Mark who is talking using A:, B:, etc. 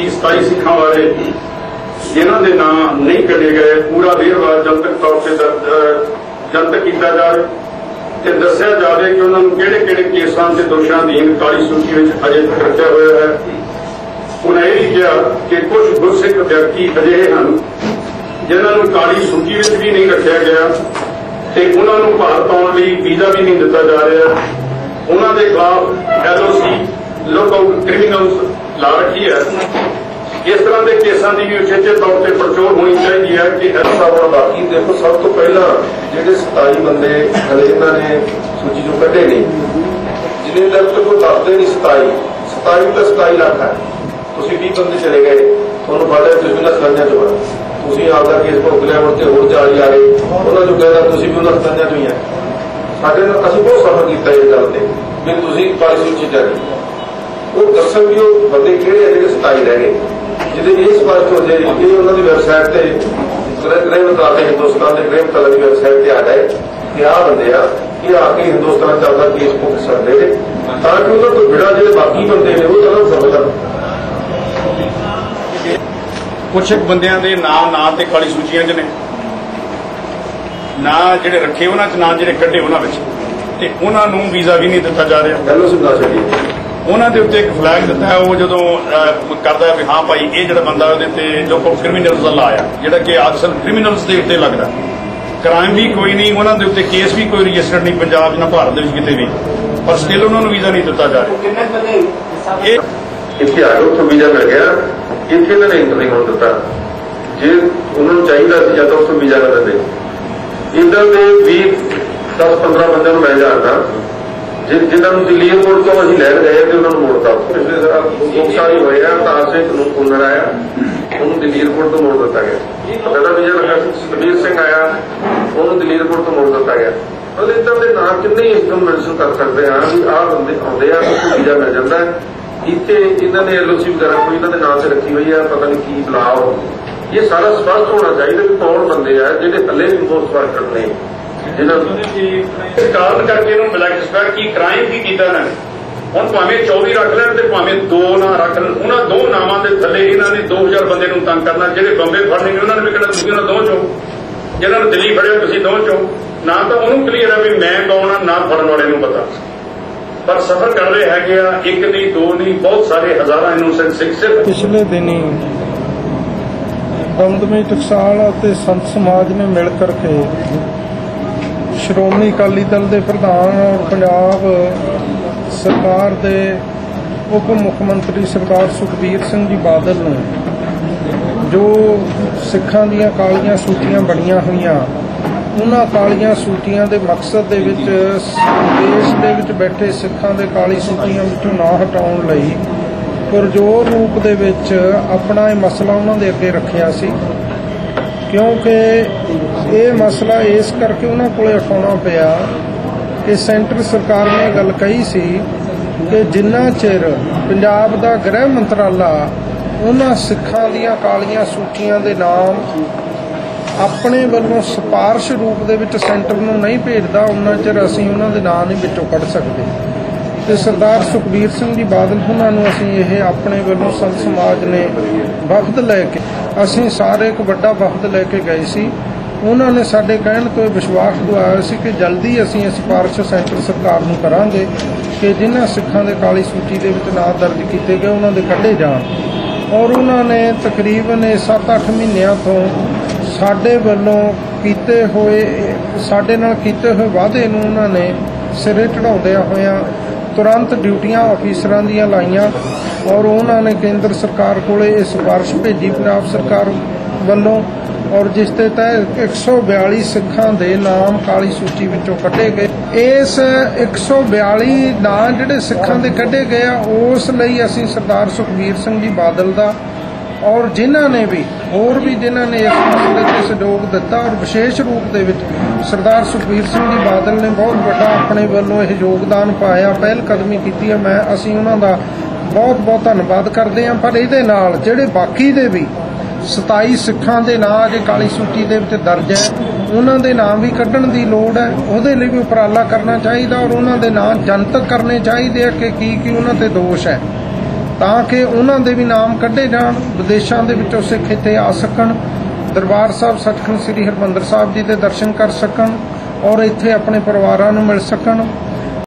A: ਸਤਾਈ ਸਿੱਖਾਂ ਬਾਰੇ ਜਿਨ੍ਹਾਂ ਦੇ ਨਾਂ ਨਹੀਂ ਕੱਢੇ ਗਏ ਪੂਰਾ ਵੇਰਵਾ ਜਨਤਕ ਤੌਰ ਤੇ ਦਰਜ, ਅਹ, ਜਨਤਕ ਕੀਤਾ ਜਾਵੇ ਤੇ ਦੱਸਿਆ ਜਾਵੇ ਕਿ ਉਹਨਾਂ ਨੂੰ ਕਿਹੜੇ ਕਿਹੜੇ ਕੇਸਾਂ ਤੇ ਦੋਸ਼ਾਂ ਅਧੀਨ ਕਾਲੀ ਸੂਚੀ ਵਿੱਚ ਅਜੇ ਤੱਕ ਰੱਖਿਆ ਹੋਇਆ ਹੈ। ਉਹਨਾਂ ਇਹ ਵੀ ਕਿਹਾ ਕਿ ਕੁਝ ਗੁਰਸਿੱਖ ਵਿਅਕਤੀ ਅਜਿਹੇ ਹਨ ਜਿਨ੍ਹਾਂ ਨੂੰ ਕਾਲੀ ਸੂਚੀ ਵਿੱਚ ਵੀ ਨਹੀਂ ਰੱਖਿਆ ਗਿਆ ਤੇ ਉਹਨਾਂ ਨੂੰ ਭਾਰਤ ਆਉਣ ਲਈ ਵੀਜ਼ਾ ਵੀ ਨਹੀਂ ਦਿੱਤਾ ਜਾ ਰਿਹਾ। ਉਹਨਾਂ ਦੇ ਖਿਲਾਫ ਐਲਓਸੀ ਲੁੱਕ ਆਊਟ ਕ੍ਰਿਮੀਨਲਸ ਲਾ ਰੱਖੀ ਹੈ। ਇਸ ਤਰ੍ਹਾਂ ਦੇ ਕੇਸਾਂ ਦੀ ਵੀ ਉਚੇਚੇ ਤੌਰ ਤੇ ਪੜਚੋਲ ਹੋਣੀ ਚਾਹੀਦੀ ਹੈ ਕਿ
B: ਸਭ ਹੁਣ ਬਾਕੀ ਦੇਖੋ, ਸਭ ਤੋਂ ਪਹਿਲਾਂ ਜਿਹੜੇ 27 ਬੰਦੇ ਹਲੇ ਇਹਨਾਂ ਨੇ ਸੂਚੀ ਚੋਂ ਕੱਢੇ ਨੇ ਜਿੰਨੇ ਦਰ ਤੱਕ ਕੋਈ ਦੱਸਦੇ ਨਹੀਂ 27 27 ਤਾਂ 27 ਲੱਖ ਹੈ। ਤੁਸੀਂ 20 ਬੰਦੇ ਚਲੇ ਗਏ, ਤੁਹਾਨੂੰ ਫੜ ਲਿਆ, ਤੁਸੀਂ ਉਹਨਾਂ ਸਤੰਜਾਂ ਚੋਂ ਆ। ਤੁਸੀਂ ਆਪਦਾ ਕੇਸ ਭੁਗਤ ਲਿਆ ਤੇ ਹੋਰ 40 ਆ ਗਏ। ਉਹਨਾਂ ਚੋਂ ਕਹਿੰਦਾ ਤੁਸੀਂ ਵੀ ਉਹਨਾਂ ਸਤੰਜਾਂ ਚੋਂ ਹੀ ਆ ਸਾਡੇ ਨਾਲ ਅਸੀਂ ਬਹੁਤ ਸਫਰ ਕੀਤਾ ਇਸ ਗੱਲ ਤੇ, ਵੀ ਤੁਸੀਂ ਕਾਲੀ ਸੂਚੀ ਚ ਉਹ ਦੱਸਣ ਵੀ ਉਹ ਬੰਦੇ ਕਿਹੜੇ ਆ ਜਿਹੜੇ 27 ਰਹਿ ਗਏ। ਜਿਹਦੇ ਇਹ ਸਪਸ਼ਟ ਹੋ ਜਾਏ ਕਿ ਉਹਨਾਂ ਦੀ ਵੈਬਸਾਈਟ ਤੇ ਗ੍ਰਹਿ ਮੰਤਰਾਲੇ ਹਿੰਦੁਸਤਾਨ ਦੇ ਗ੍ਰਹਿ ਮੰਤਰਾਲੇ ਦੀ ਵੈਬਸਾਈਟ ਤੇ ਆ ਜਾਏ ਕਿ ਆਹ ਬੰਦੇ ਆ ਕਿ ਆ ਕੇ ਹਿੰਦੁਸਤਾਨ ਚ ਆਪਦਾ ਕੇਸ ਭੁਗਤ ਸਕਦੇ ਨੇ। ਤਾਂ ਕਿ ਉਹਨਾਂ ਤੋਂ ਬਿੜਾ ਜਿਹੜੇ ਬਾਕੀ ਬੰਦੇ ਨੇ ਉਹ ਚਲੋ ਸਮਝਣ
A: ਕੁਝ ਇੱਕ ਬੰਦਿਆਂ ਦੇ ਨਾਮ ਨਾਂ ਤੇ ਕਾਲੀ ਸੂਚੀਆਂ 'ਚ ਨੇ। ਨਾਂ ਜਿਹੜੇ ਰੱਖੇ ਉਹਨਾਂ 'ਚ ਨਾਂ ਜਿਹੜੇ ਕੱਢੇ ਉਹਨਾਂ ਵਿੱਚ। ਤੇ ਉਹਨਾਂ ਨੂੰ ਵੀਜ਼ਾ ਵੀ ਨਹੀਂ ਦਿੱਤਾ ਜਾ ਰਿਹਾ।
B: ਪਹਿਲਾਂ ਸੁਣਾ ਛੱਡੀ
A: ਉਹਨਾਂ ਦੇ ਉੱਤੇ ਇੱਕ ਫਲੈਗ ਦਿੱਤਾ ਹੈ ਉਹ ਜਦੋਂ ਕਰਦਾ ਹੈ ਵੀ ਹਾਂ ਭਾਈ ਇਹ ਜਿਹੜਾ ਬੰਦਾ ਉਹਦੇ ਤੇ ਜੋ ਕ੍ਰਿਮੀਨਲਸ ਦਾ ਲਾਇਆ ਜਿਹੜਾ ਕਿ ਅਕਸਰ ਕ੍ਰਿਮੀਨਲਸ ਦੇ ਉੱਤੇ ਲੱਗਦਾ। ਕ੍ਰਾਈਮ ਵੀ ਕੋਈ ਨਹੀਂ ਉਹਨਾਂ ਦੇ ਉੱਤੇ ਕੇਸ ਵੀ ਕੋਈ ਰਜਿਸਟਰਡ ਨਹੀਂ ਪੰਜਾਬ ਨਾ ਭਾਰਤ ਦੇ ਵਿੱਚ ਕਿਤੇ ਵੀ। ਪਰ ਸਟਿਲ ਉਹਨਾਂ ਨੂੰ ਵੀਜ਼ਾ ਨਹੀਂ ਦਿੱਤਾ ਜਾ ਰਿਹਾ। ਇਹ
B: ਇੱਥੇ ਆ ਗਏ ਉੱਥੋਂ ਵੀਜ਼ਾ ਮਿਲ ਗਿਆ। ਇੱਥੇ ਇਹਨਾਂ ਨੇ ਇੰਟਰ ਨਹੀਂ ਹੋਣ ਦਿੱਤਾ। ਜੇ ਉਹਨਾਂ ਨੂੰ ਚਾਹੀਦਾ ਸੀ ਜਾਂ ਤਾਂ ਉੱਥੋਂ ਵੀਜ਼ਾ ਨਾ ਦਿੰਦੇ। ਇਦਾਂ ਦੇ 20 10 15 ਬੰਦਿਆਂ ਨੂੰ ਮੈਂ ਜਾਣਦਾ। ਜਿ- ਜਿਨ੍ਹਾਂ ਨੂੰ ਦਿੱਲੀ ਏਅਰਪੋਰਟ ਤੋਂ ਅਸੀਂ ਲੈ ਗਏ ਤੇ ਉਹਨਾਂ ਨੂੰ ਮੋੜਤਾ। ਪਿਛਲੇ ਸਾਲ ਮੁਕਸਾਰੀ ਹੋਇਆ ਤਾਂ ਸੇ ਕਾਨੂੰਨ ਪੁਨਰ ਆਇਆ ਉਹਨੂੰ ਦਿੱਲੀ ਏਅਰਪੋਰਟ ਤੋਂ ਮੋੜ ਦਿੱਤਾ ਗਿਆ। ਪਹਿਲਾਂ ਵੀ ਜਿਹੜਾ ਸੁਖਬੀਰ ਸਿੰਘ ਆਇਆ, ਉਹਨੂੰ ਦਿੱਲੀ ਏਅਰਪੋਰਟ ਤੋਂ ਮੋੜ ਦਿੱਤਾ ਗਿਆ। ਮਤਲਬ ਇਦਾਂ ਦੇ ਨਾਂ ਕਿੰਨੇ ਇਨਕਮ ਮੈਂਸ਼ਨ ਕਰ ਸਕਦੇ ਆ, ਵੀ ਆਹ ਬੰਦੇ ਆਉਂਦੇ ਆ ਕੋਈ ਵੀਜ਼ਾ ਮਿਲ ਜਾਂਦਾ ਇੱਥੇ ਇਹਨਾਂ ਨੇ ਐਲਓਸੀ ਵਗੈਰਾ ਕੋਈ ਇਹਨਾਂ ਦੇ ਨਾਂ ਤੇ ਰੱਖੀ ਹੋਈ ਆ, ਪਤਾ ਨਹੀਂ ਕੀ ਬਲਾਓ ਇਹ ਸਾਰਾ ਸਪਸ਼ਟ ਹੋਣਾ ਚਾਹੀਦਾ ਕਿ ਕੌਣ ਬੰਦੇ ਆ, ਜਿਹੜੇ ਹਲੇ ਇੰਪੋਰਟ ਵਰਕਰ ਨੇ। ਜਿਨ੍ਹਾਂ ਨੂੰ
A: ਕਾਰਨ ਕਰਕੇ ਇਹਨੂੰ ਬਲੈਕ ਕੀ ਕ੍ਰਾਈਮ ਕੀ ਕੀਤਾ ਇਹਨਾਂ ਹੁਣ ਭਾਵੇਂ 24 ਰੱਖ ਲੈਣ ਤੇ ਭਾਵੇਂ ਦੋ ਨਾ ਰੱਖ ਲੈਣ, ਉਹਨਾਂ ਦੋ ਨਾਵਾਂ ਦੇ ਥੱਲੇ ਇਹਨਾਂ ਨੇ 2000 ਬੰਦੇ ਨੂੰ ਤੰਗ ਕਰਨਾ, ਜਿਹੜੇ ਬੰਬੇ ਫੜਨੇ ਉਹਨਾਂ ਨੇ ਵੀ ਕਿਹੜਾ ਤੁਸੀਂ ਉਹਨਾਂ ਦੋ ਚੋਂ? ਜਿਹਨਾਂ ਨੂੰ ਦਿੱਲੀ ਫੜਿਆ, ਤੁਸੀਂ ਦੋ ਚੋਂ। ਨਾ ਤਾਂ ਉਹਨੂੰ ਕਲੀਅਰ ਹੈ ਵੀ ਮੈਂ ਕੌਣ ਆ, ਨਾ ਫੜਨ ਵਾਲੇ ਨੂੰ ਪਤਾ। ਪਰ ਸਫਰ ਕਰ ਰਹੇ ਹੈਗੇ ਆ, ਇੱਕ ਨਹੀਂ, ਦੋ ਨਹੀਂ, ਬਹੁਤ ਸਾਰੇ ਹਜ਼ਾਰਾਂ ਇਨੋਸੈਂਟ ਸਿੱਖ ਸਿਰਫ।
C: ਪਿਛਲੇ ਦਿਨੀ ਦਮਦਮੀ ਟਕਸਾਲ ਅਤੇ ਸੰਤ ਸਮਾਜ ਨੇ ਮਿਲ ਕਰਕੇ ਸ਼੍ਰੋਮਣੀ ਅਕਾਲੀ ਦਲ ਦੇ ਪ੍ਰਧਾਨ ਔਰ ਪੰਜਾਬ ਸਰਕਾਰ ਦੇ ਉਪ ਮੁੱਖ ਮੰਤਰੀ ਸਰਦਾਰ ਸੁਖਬੀਰ ਸਿੰਘ ਜੀ ਬਾਦਲ ਨੂੰ ਜੋ ਸਿੱਖਾਂ ਦੀਆਂ ਕਾਲੀਆਂ ਸੂਚੀਆਂ ਬਣੀਆਂ ਹੋਈਆਂ, ਉਹਨਾਂ ਕਾਲੀਆਂ ਸੂਚੀਆਂ ਦੇ ਮਕਸਦ ਦੇ ਵਿੱਚ ਦੇਸ਼ ਦੇ ਵਿੱਚ ਬੈਠੇ ਸਿੱਖਾਂ ਦੇ ਕਾਲੀ ਸੂਚੀਆਂ ਵਿੱਚੋਂ ਨਾ ਹਟਾਉਣ ਲਈ ਪੁਰਜੋਰ ਰੂਪ ਦੇ ਵਿੱਚ ਆਪਣਾ ਇਹ ਮਸਲਾ ਉਹਨਾਂ ਦੇ ਅੱਗੇ ਰੱਖਿਆ ਸੀ। ਕਿਉਂਕਿ ਇਹ ਮਸਲਾ ਇਸ ਕਰਕੇ ਉਹਨਾਂ ਕੋਲੇ ਉਠਾਉਣਾ ਪਿਆ ਕਿ ਸੈਂਟਰ ਸਰਕਾਰ ਨੇ ਇਹ ਗੱਲ ਕਹੀ ਸੀ ਕਿ ਜਿੰਨਾ ਚਿਰ ਪੰਜਾਬ ਦਾ ਗ੍ਰਹਿ ਮੰਤਰਾਲਾ ਉਹਨਾਂ ਸਿੱਖਾਂ ਦੀਆਂ ਕਾਲੀਆਂ ਸੂਚੀਆਂ ਦੇ ਨਾਮ ਆਪਣੇ ਵੱਲੋਂ ਸਿਫਾਰਸ਼ ਰੂਪ ਦੇ ਵਿੱਚ ਸੈਂਟਰ ਨੂੰ ਨਹੀਂ ਭੇਜਦਾ, ਉਹਨਾਂ ਚਿਰ ਅਸੀਂ ਉਹਨਾਂ ਦੇ ਨਾਂ ਨਹੀਂ ਵਿੱਚੋਂ ਕੱਢ ਸਕਦੇ। ਤੇ ਸਰਦਾਰ ਸੁਖਬੀਰ ਸਿੰਘ ਜੀ ਬਾਦਲ ਉਹਨਾਂ ਨੂੰ ਅਸੀਂ ਇਹ ਆਪਣੇ ਵੱਲੋਂ ਸੰਤ ਸਮਾਜ ਨੇ ਵਫਦ ਲੈ ਕੇ, ਅਸੀਂ ਸਾਰੇ ਇੱਕ ਵੱਡਾ ਵਫਦ ਲੈ ਕੇ ਗਏ ਸੀ। ਉਹਨਾਂ ਨੇ ਸਾਡੇ ਕਹਿਣ ਤੋਂ ਇਹ ਵਿਸ਼ਵਾਸ ਦਵਾਇਆ ਸੀ ਕਿ ਜਲਦੀ ਅਸੀਂ ਇਹ ਸਿਫਾਰਿਸ਼ ਸੈਂਟਰ ਸਰਕਾਰ ਨੂੰ ਕਰਾਂਗੇ ਕਿ ਜਿਨ੍ਹਾਂ ਸਿੱਖਾਂ ਦੇ ਕਾਲੀ ਸੂਚੀ ਦੇ ਵਿੱਚ ਨਾਂ ਦਰਜ ਕੀਤੇ ਗਏ, ਉਹਨਾਂ ਦੇ ਕੱਢੇ ਜਾਣ। ਔਰ ਉਹਨਾਂ ਨੇ ਤਕਰੀਬਨ 7-8 ਮਹੀਨਿਆਂ ਤੋਂ ਸਾਡੇ ਵੱਲੋਂ ਕੀਤੇ ਹੋਏ, ਸਾਡੇ ਨਾਲ ਕੀਤੇ ਹੋਏ ਵਾਅਦੇ ਨੂੰ ਉਹਨਾਂ ਨੇ ਸਿਰੇ ਚੜਾਉਂਦਿਆਂ ਹੋਇਆਂ ਤੁਰੰਤ ਡਿਊਟੀਆਂ ਅਫੀਸਰਾਂ ਦੀਆਂ ਲਾਈਆਂ ਔਰ ਉਹਨਾਂ ਨੇ ਕੇਂਦਰ ਸਰਕਾਰ ਕੋਲੇ ਇਹ ਸਿਫਾਰਿਸ਼ ਭੇਜੀ ਪੰਜਾਬ ਸਰਕਾਰ ਵੱਲੋਂ ਔਰ ਜਿਸ ਦੇ ਤਹਿਤ 142 ਸਿੱਖਾਂ ਦੇ ਨਾਮ ਕਾਲੀ ਸੂਚੀ ਵਿੱਚੋਂ ਕੱਢੇ ਗਏ। ਇਸ 142 ਨਾਂ ਜਿਹੜੇ ਸਿੱਖਾਂ ਦੇ ਕੱਢੇ ਗਏ ਆ, ਉਸ ਲਈ ਅਸੀਂ ਸਰਦਾਰ ਸੁਖਬੀਰ ਸਿੰਘ ਜੀ ਬਾਦਲ ਦਾ ਔਰ ਜਿਨ੍ਹਾਂ ਨੇ ਵੀ, ਹੋਰ ਵੀ ਜਿਨ੍ਹਾਂ ਨੇ ਇਸ ਮਸਲੇ 'ਤੇ ਸਹਿਯੋਗ ਦਿੱਤਾ ਔਰ ਵਿਸ਼ੇਸ਼ ਰੂਪ ਦੇ ਵਿੱਚ ਸਰਦਾਰ ਸੁਖਬੀਰ ਸਿੰਘ ਜੀ ਬਾਦਲ ਨੇ ਬਹੁਤ ਵੱਡਾ ਆਪਣੇ ਵੱਲੋਂ ਇਹ ਯੋਗਦਾਨ ਪਾਇਆ, ਪਹਿਲ ਕਦਮੀ ਕੀਤੀ ਹੈ। ਮੈਂ ਅਸੀਂ ਉਹਨਾਂ ਦਾ ਬਹੁਤ ਬਹੁਤ ਧੰਨਵਾਦ ਕਰਦੇ ਹਾਂ। ਪਰ ਇਹਦੇ ਨਾਲ ਜਿਹੜੇ ਬਾਕੀ ਦੇ ਵੀ 27 ਸਿੱਖਾਂ ਦੇ ਨਾਂ ਅਜੇ ਕਾਲੀ ਸੂਚੀ ਦੇ ਵਿੱਚ ਦਰਜ ਹੈ, ਉਹਨਾਂ ਦੇ ਨਾਮ ਵੀ ਕੱਢਣ ਦੀ ਲੋੜ ਹੈ। ਉਹਦੇ ਲਈ ਵੀ ਉਪਰਾਲਾ ਕਰਨਾ ਚਾਹੀਦਾ ਔਰ ਉਹਨਾਂ ਦੇ ਨਾਂ ਜਨਤਕ ਕਰਨੇ ਚਾਹੀਦੇ ਆ ਕਿ ਕੀ ਕੀ ਉਹਨਾਂ ਤੇ ਦੋਸ਼ ਹੈ। ਤਾਂ ਕਿ ਉਹਨਾਂ ਦੇ ਵੀ ਨਾਮ ਕੱਢੇ ਜਾਣ, ਵਿਦੇਸ਼ਾਂ ਦੇ ਵਿੱਚੋਂ ਸਿੱਖ ਇੱਥੇ ਆ ਸਕਣ। ਦਰਬਾਰ ਸਾਹਿਬ ਸੱਚਖੰਡ ਸ੍ਰੀ ਹਰਿਮੰਦਰ ਸਾਹਿਬ ਜੀ ਦੇ ਦਰਸ਼ਨ ਕਰ ਸਕਣ ਔਰ ਇੱਥੇ ਆਪਣੇ ਪਰਿਵਾਰਾਂ ਨੂੰ ਮਿਲ ਸਕਣ।